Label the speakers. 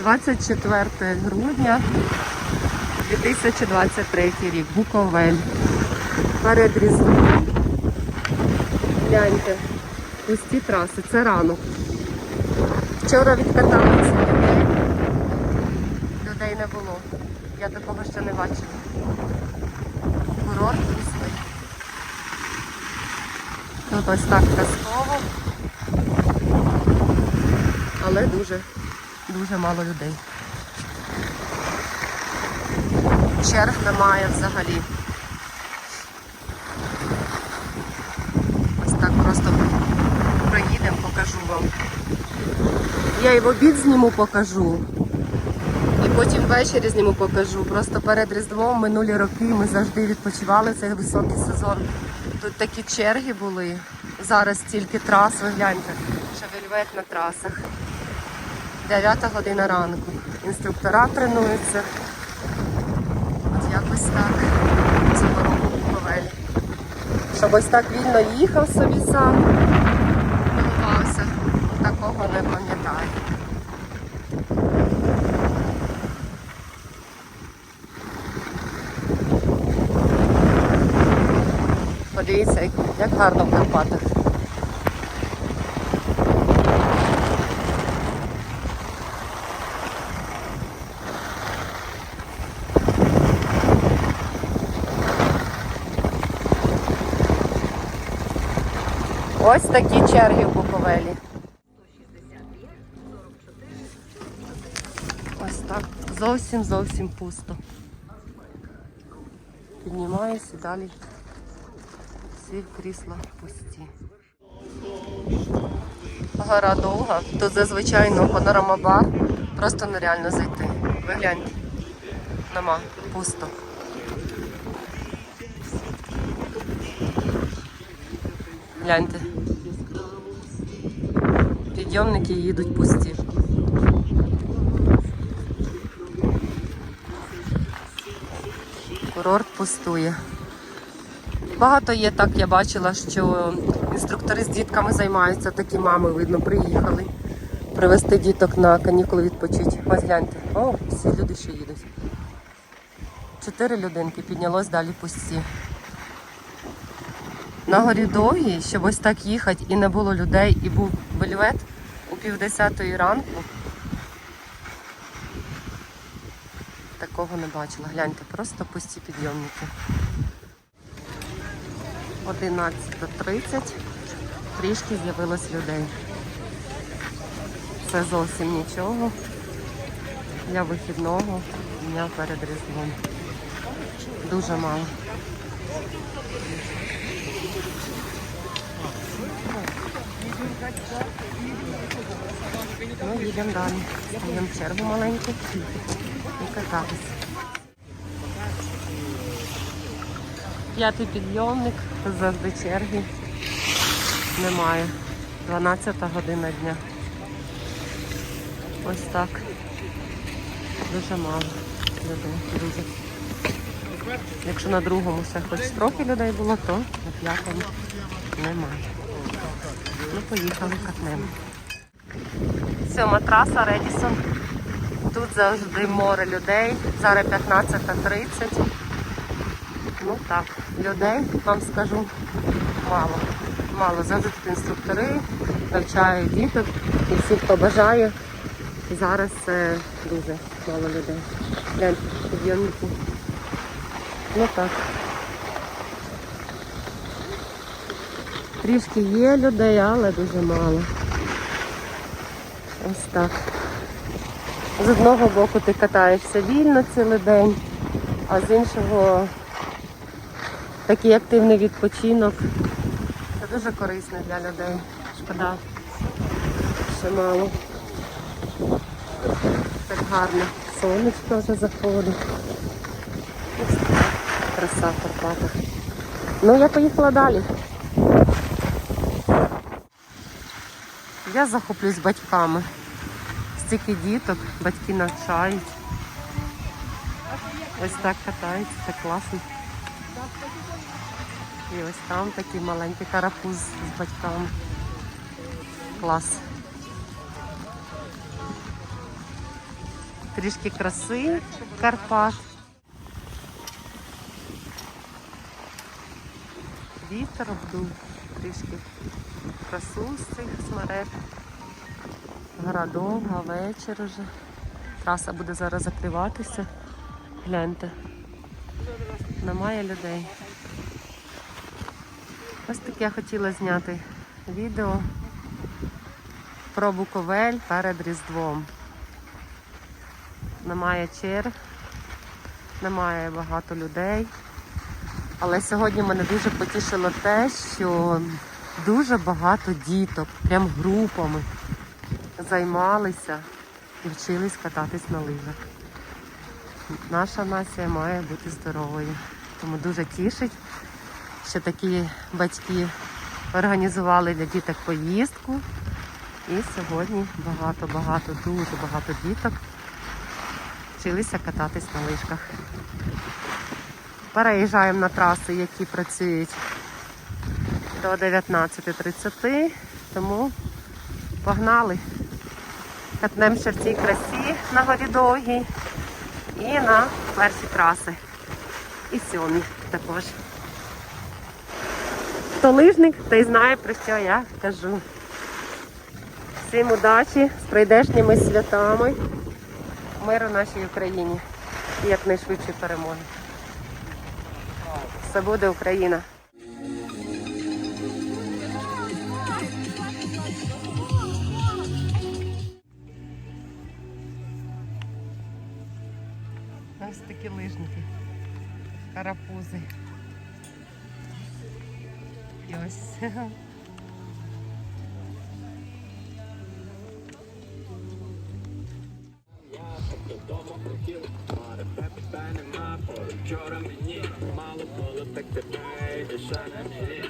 Speaker 1: 24 грудня 2023 рік. Буковель. Перед Різдвом. Гляньте. Пусті траси. Це ранок. Вчора відкаталися людей. Людей не було. Я такого ще не бачила. Курорт пустий. Тут ось так казково. Але дуже, дуже мало людей. Черг немає взагалі. Ось так просто проїдемо, покажу вам. Я і в обід зніму покажу. І потім ввечері зніму покажу. Просто перед Різдвом минулі роки ми завжди відпочивали цей високий сезон. Тут такі черги були. Зараз тільки трас, ви гляньте, що вельвет на трасах. 9 година ранку. Інструктора тренуються. От якось так цього року Буковелі. Щоб ось так вільно їхав собі сам, милувався. Такого не пам'ятаю. Подивіться, як гарно в Карпатах. Ось такі черги в Буковелі. Ось так. Зовсім зовсім пусто. Піднімаюся далі. Всі крісла пусті. Гора довга. Тут зазвичай ну, панорама бар. Просто нереально зайти. Ви. Нема. Пусто. Гляньте. Підйомники їдуть пусті. Курорт пустує. Багато є так, я бачила, що інструктори з дітками займаються, такі мами, видно, приїхали привезти діток на канікули відпочити. Ось гляньте. О, всі люди ще їдуть. Чотири людинки піднялось далі пусті. На горі довгій, щоб ось так їхати і не було людей, і був вельвет у півдесятої ранку. Такого не бачила. Гляньте, просто пусті підйомники. 11.30 трішки з'явилось людей. Це зовсім нічого для вихідного дня перед Різдвом. Дуже мало. Ну, їдемо далі. Стаємо в чергу маленьку і кататись. П'ятий підйомник, завжди черги. Немає. 12 година дня. Ось так. Дуже мало людей. Дуже. Якщо на другому ще хоч трохи людей було, то на п'ятому немає. Ну, поїхали катнемо. Сьома траса Редісон. Тут завжди море людей. Зараз 15.30. Ну так, людей, вам скажу, мало. Мало. Завжди тут інструктори, навчають діток і всі, хто бажає. Зараз це дуже мало людей. Гляньте, підйомники. Ну так. Трішки є людей, але дуже мало. Ось так. З одного боку ти катаєшся вільно цілий день, а з іншого такий активний відпочинок. Це дуже корисно для людей. Шкода, що мало. Так гарно. Сонечко вже заходить. Краса в Карпатах. Ну, я поїхала далі. Я захоплююсь батьками. Стільки діток, батьки навчають. Ось так катаються, це класно. І ось там такий маленький карапуз з батьками. Клас. трішки краси Карпат. Вітер обдув трішки красу з цих смерек. Гора довга, вечір уже. Траса буде зараз закриватися. Гляньте. Немає людей. Ось таке я хотіла зняти відео про Буковель перед Різдвом. Немає черг, немає багато людей. Але сьогодні мене дуже потішило те, що дуже багато діток, прям групами займалися і вчились кататись на лижах. Наша нація має бути здоровою. Тому дуже тішить, що такі батьки організували для діток поїздку. І сьогодні багато-багато, дуже багато діток вчилися кататись на лижках. Переїжджаємо на траси, які працюють до 19.30, тому погнали. Катнемо ще в цій красі на горі довгій і на перші траси. І сьомі також. Хто лижник, той знає, про що я кажу. Всім удачі з прийдешніми святами, миру нашій Україні і якнайшвидшої перемоги. Все буде Україна. Ось такі лижники, карапузи. І ось
Speaker 2: Вчора мені мало було так тебе, і ще на мені.